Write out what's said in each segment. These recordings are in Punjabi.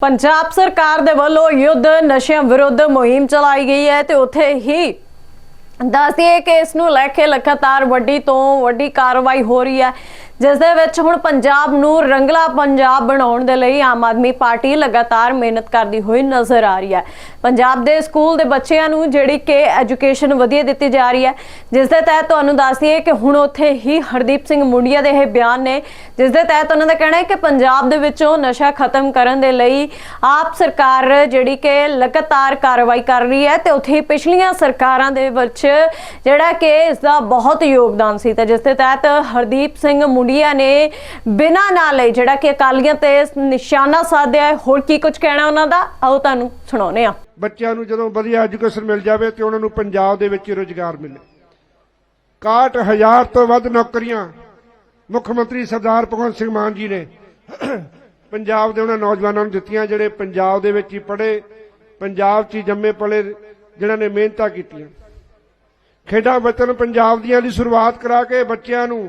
ਪੰਜਾਬ ਸਰਕਾਰ ਦੇ ਵੱਲੋਂ ਯੁੱਧ ਨਸ਼ਿਆਂ ਵਿਰੁੱਧ ਮੁਹਿੰਮ ਚਲਾਈ ਗਈ ਹੈ ਤੇ ਉੱਥੇ ਹੀ ਦੱਸਦੀਏ ਕਿ ਇਸ ਨੂੰ ਲੈ ਕੇ ਲਗਾਤਾਰ ਵੱਡੀ ਤੋਂ ਵੱਡੀ ਕਾਰਵਾਈ ਹੋ ਰਹੀ ਹੈ। ਜਿਸ ਦੇ ਵਿੱਚ ਹੁਣ ਪੰਜਾਬ ਨੂੰ ਰੰਗਲਾ ਪੰਜਾਬ ਬਣਾਉਣ ਦੇ ਲਈ ਆਮ ਆਦਮੀ ਪਾਰਟੀ ਲਗਾਤਾਰ ਮਿਹਨਤ ਕਰਦੀ ਹੋਈ ਨਜ਼ਰ ਆ ਰਹੀ ਹੈ। ਪੰਜਾਬ ਦੇ ਸਕੂਲ ਦੇ ਬੱਚਿਆਂ ਨੂੰ ਜਿਹੜੀ ਕਿ ਐਜੂਕੇਸ਼ਨ ਵਧੀਆ ਦਿੱਤੀ ਜਾ ਰਹੀ ਹੈ, ਜਿਸ ਦੇ ਤਹਿਤ ਤੁਹਾਨੂੰ ਦੱਸ ਦਈਏ ਕਿ ਹੁਣ ਉੱਥੇ ਹੀ ਹਰਦੀਪ ਸਿੰਘ ਮੁੰਡੀਆ ਦੇ ਇਹ ਬਿਆਨ ਨੇ, ਜਿਸ ਦੇ ਤਹਿਤ ਉਹਨਾਂ ਦਾ ਕਹਿਣਾ ਹੈ ਕਿ ਪੰਜਾਬ ਦੇ ਵਿੱਚੋਂ ਨਸ਼ਾ ਖਤਮ ਕਰਨ ਦੇ ਲਈ ਆਪ ਸਰਕਾਰ ਜਿਹੜੀ ਕਿ ਲਗਾਤਾਰ ਕਾਰਵਾਈ ਕਰ ਰਹੀ ਹੈ ਤੇ ਉੱਥੇ ਹੀ ਪਿਛਲੀਆਂ ਸਰਕਾਰਾਂ ਦੇ ਵਿੱਚ ਜਿਹੜਾ ਕਿ ਇਸ ਦਾ ਬਹੁਤ ਯੋਗਦਾਨ ਸੀ ਤੇ ਜਿਸ ਦੇ ਤਹਿਤ ਹਰਦੀਪ ਸਿੰਘ ਮੁੰਡੀਆ ਨੇ ਬਿਨਾਂ ਨਾਲੇ ਜਿਹੜਾ ਕਿ ਅਕਾਲੀਆਂ ਤੇ ਨਿਸ਼ਾਨਾ ਸਾਧਿਆ ਹੈ। ਹੋਰ ਕੀ ਕੁਝ ਕਹਿਣਾ ਉਹਨਾਂ ਦਾ? ਆਓ ਤੁਹਾਨੂੰ ਸੁਣਾਉਨੇ ਆ ਬੱਚਿਆਂ ਨੂੰ ਜਦੋਂ ਵਧੀਆ ਐਜੂਕੇਸ਼ਨ ਮਿਲ ਜਾਵੇ ਤੇ ਉਹਨਾਂ ਨੂੰ ਪੰਜਾਬ ਦੇ ਵਿੱਚ ਰੋਜ਼ਗਾਰ ਮਿਲੇ। 61000 ਤੋਂ ਵੱਧ ਨੌਕਰੀਆਂ ਮੁੱਖ ਮੰਤਰੀ ਸਰਦਾਰ ਭਗਵੰਤ ਸਿੰਘ ਮਾਨ ਜੀ ਨੇ ਪੰਜਾਬ ਦੇ ਉਹਨਾਂ ਨੌਜਵਾਨਾਂ ਨੂੰ ਦਿੱਤੀਆਂ, ਜਿਹੜੇ ਪੰਜਾਬ ਦੇ ਵਿੱਚ ਹੀ ਪੜ੍ਹੇ, ਪੰਜਾਬ 'ਚ ਹੀ ਜੰਮੇ ਪਲੇ, ਜਿਨ੍ਹਾਂ ਨੇ ਮਿਹਨਤਾਂ ਕੀਤੀਆਂ। ਖੇਡਾਂ ਵਤਨ ਪੰਜਾਬ ਦੀਆਂ ਦੀ ਸ਼ੁਰੂਆਤ ਕਰਾ ਕੇ ਬੱਚਿਆਂ ਨੂੰ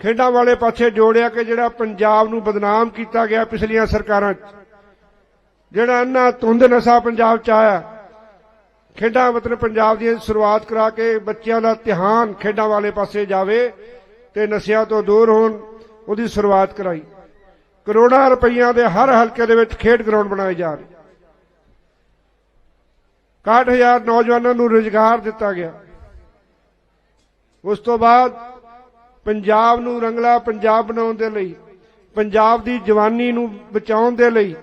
ਖੇਡਾਂ ਵਾਲੇ ਪਾਸੇ ਜੋੜਿਆ ਕਿ ਜਿਹੜਾ ਪੰਜਾਬ ਨੂੰ ਬਦਨਾਮ ਕੀਤਾ ਗਿਆ ਪਿਛਲੀਆਂ ਸਰਕਾਰਾਂ 'ਚ, ਜਿਹੜਾ ਅੰਨਾ ਤੁੰਦ ਨਸ਼ਾ ਪੰਜਾਬ ਚ ਆਇਆ, ਖੇਡਾਂ ਮਤਲਬ ਪੰਜਾਬ ਦੀ ਸ਼ੁਰੂਆਤ ਕਰਾ ਕੇ ਬੱਚਿਆਂ ਦਾ ਧਿਆਨ ਖੇਡਾਂ ਵਾਲੇ ਪਾਸੇ ਜਾਵੇ ਤੇ ਨਸ਼ਿਆਂ ਤੋਂ ਦੂਰ ਹੋਣ, ਉਹਦੀ ਸ਼ੁਰੂਆਤ ਕਰਾਈ। ਕਰੋੜਾਂ ਰੁਪਈਆਂ ਦੇ ਹਰ ਹਲਕੇ ਦੇ ਵਿੱਚ ਖੇਡ ਗਰਾਊਂਡ ਬਣਾਏ ਜਾ ਰਹੇ। 61000 ਨੌਜਵਾਨਾਂ ਨੂੰ ਰੋਜ਼ਗਾਰ ਦਿੱਤਾ ਗਿਆ। ਉਸ ਤੋਂ ਬਾਅਦ ਪੰਜਾਬ ਨੂੰ ਰੰਗਲਾ ਪੰਜਾਬ ਬਣਾਉਣ ਦੇ ਲਈ, ਪੰਜਾਬ ਦੀ ਜਵਾਨੀ ਨੂੰ ਬਚਾਉਣ ਦੇ ਲਈ,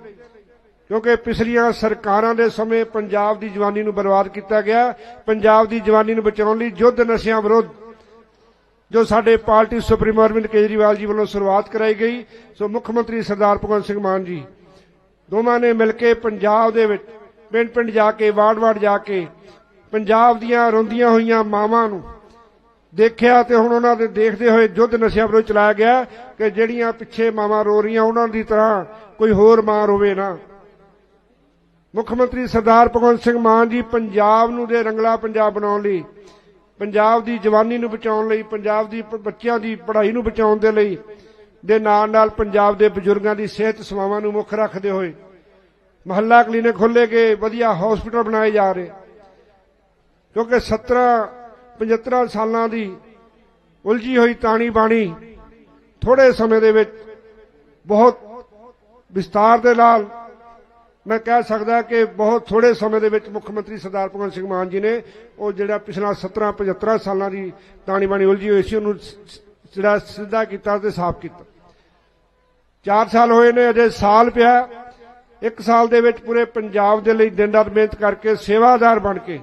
ਕਿਉਂਕਿ ਪਿਛਲੀਆਂ ਸਰਕਾਰਾਂ ਦੇ ਸਮੇਂ ਪੰਜਾਬ ਦੀ ਜਵਾਨੀ ਨੂੰ ਬਰਬਾਦ ਕੀਤਾ ਗਿਆ, ਪੰਜਾਬ ਦੀ ਜਵਾਨੀ ਨੂੰ ਬਚਾਉਣ ਲਈ ਯੁੱਧ ਨਸ਼ਿਆਂ ਵਿਰੁੱਧ, ਜੋ ਸਾਡੇ ਪਾਰਟੀ ਸੁਪਰੀਮੋ ਅਰਵਿੰਦ ਕੇਜਰੀਵਾਲ ਜੀ ਵੱਲੋਂ ਸ਼ੁਰੂਆਤ ਕਰਾਈ ਗਈ, ਸੋ ਮੁੱਖ ਮੰਤਰੀ ਸਰਦਾਰ ਭਗਵੰਤ ਸਿੰਘ ਮਾਨ ਜੀ, ਦੋਵਾਂ ਨੇ ਮਿਲ ਕੇ ਪੰਜਾਬ ਦੇ ਵਿੱਚ ਪਿੰਡ ਪਿੰਡ ਜਾ ਕੇ ਵਾਰਡ ਵਾਰਡ ਜਾ ਕੇ, ਪੰਜਾਬ ਦੀਆਂ ਰੋਂਦੀਆਂ ਹੋਈਆਂ ਮਾਵਾਂ ਨੂੰ ਦੇਖਿਆ ਤੇ ਹੁਣ ਉਹਨਾਂ ਦੇ ਦੇਖਦੇ ਹੋਏ ਯੁੱਧ ਨਸ਼ਿਆਂ ਵਿਰੁੱਧ ਚਲਾਇਆ ਗਿਆ ਕਿ ਜਿਹੜੀਆਂ ਪਿੱਛੇ ਮਾਵਾਂ ਰੋ ਰਹੀਆਂ ਉਹਨਾਂ ਦੀ ਤਰ੍ਹਾਂ ਕੋਈ ਹੋਰ ਮਾਂ ਰੋਵੇ ਨਾ। ਮੁੱਖ ਮੰਤਰੀ ਸਰਦਾਰ ਭਗਵੰਤ ਸਿੰਘ ਮਾਨ ਜੀ ਪੰਜਾਬ ਨੂੰ ਦੇ ਰੰਗਲਾ ਪੰਜਾਬ ਬਣਾਉਣ ਲਈ, ਪੰਜਾਬ ਦੀ ਜਵਾਨੀ ਨੂੰ ਬਚਾਉਣ ਲਈ, ਪੰਜਾਬ ਦੀ ਬੱਚਿਆਂ ਦੀ ਪੜ੍ਹਾਈ ਨੂੰ ਬਚਾਉਣ ਦੇ ਲਈ ਦੇ ਨਾਲ ਨਾਲ ਪੰਜਾਬ ਦੇ ਬਜ਼ੁਰਗਾਂ ਦੀ ਸਿਹਤ ਸੇਵਾਵਾਂ ਨੂੰ ਮੁੱਖ ਰੱਖਦੇ ਹੋਏ ਮਹੱਲਾ ਕਲੀਨਿਕ ਖੋਲ੍ਹੇ ਗਏ, ਵਧੀਆ ਹਸਪੀਟਲ ਬਣਾਏ ਜਾ ਰਹੇ। ਕਿਉਂਕਿ 17 75 ਸਾਲਾਂ ਦੀ ਉਲਝੀ ਹੋਈ ਤਾਣੀ ਬਾਣੀ ਥੋੜੇ ਸਮੇਂ ਦੇ ਵਿੱਚ ਬਹੁਤ ਵਿਸਤਾਰ ਦੇ ਨਾਲ ਮੈਂ ਕਹਿ ਸਕਦਾ ਕਿ ਬਹੁਤ ਥੋੜੇ ਸਮੇਂ ਦੇ ਵਿੱਚ ਮੁੱਖ ਮੰਤਰੀ ਸਰਦਾਰ ਭਗਵੰਤ ਸਿੰਘ ਮਾਨ ਜੀ ਨੇ ਉਹ ਜਿਹੜਾ ਪਿਛਲਾ 17 75 ਸਾਲਾਂ ਦੀ ਤਾਣੀ ਬਾਣੀ ਉਲਝੀ ਹੋਈ ਸੀ, ਉਹਨੂੰ ਜਿਹੜਾ ਸਿੱਧਾ ਕੀਤਾ ਤੇ ਸਾਫ਼ ਕੀਤਾ। 4 ਸਾਲ ਹੋਏ ਨੇ, ਅਜੇ ਸਾਲ ਪਿਆ। ਇੱਕ ਸਾਲ ਦੇ ਵਿੱਚ ਪੂਰੇ ਪੰਜਾਬ ਦੇ ਲਈ ਦਿਨ ਰਾਤ ਮਿਹਨਤ ਕਰਕੇ ਸੇਵਾਦਾਰ ਬਣ ਕੇ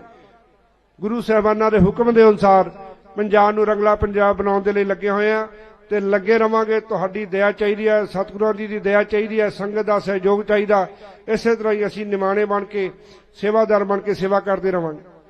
ਗੁਰੂ ਸਾਹਿਬਾਨਾਂ ਦੇ ਹੁਕਮ ਦੇ ਅਨੁਸਾਰ ਪੰਜਾਬ ਨੂੰ ਰੰਗਲਾ ਪੰਜਾਬ ਬਣਾਉਣ ਦੇ ਲਈ ਲੱਗੇ ਹੋਏ ਆ ਤੇ ਲੱਗੇ ਰਵਾਂਗੇ। ਤੁਹਾਡੀ ਦਇਆ ਚਾਹੀਦੀ ਹੈ, ਸਤਿਗੁਰਾਂ ਜੀ ਦੀ ਦਇਆ ਚਾਹੀਦੀ ਹੈ, ਸੰਗਤ ਦਾ ਸਹਿਯੋਗ ਚਾਹੀਦਾ। ਇਸੇ ਤਰ੍ਹਾਂ ਹੀ ਅਸੀਂ ਨਿਮਾਣੇ ਬਣ ਕੇ, ਸੇਵਾਦਾਰ ਬਣ ਕੇ ਸੇਵਾ ਕਰਦੇ ਰਵਾਂਗੇ।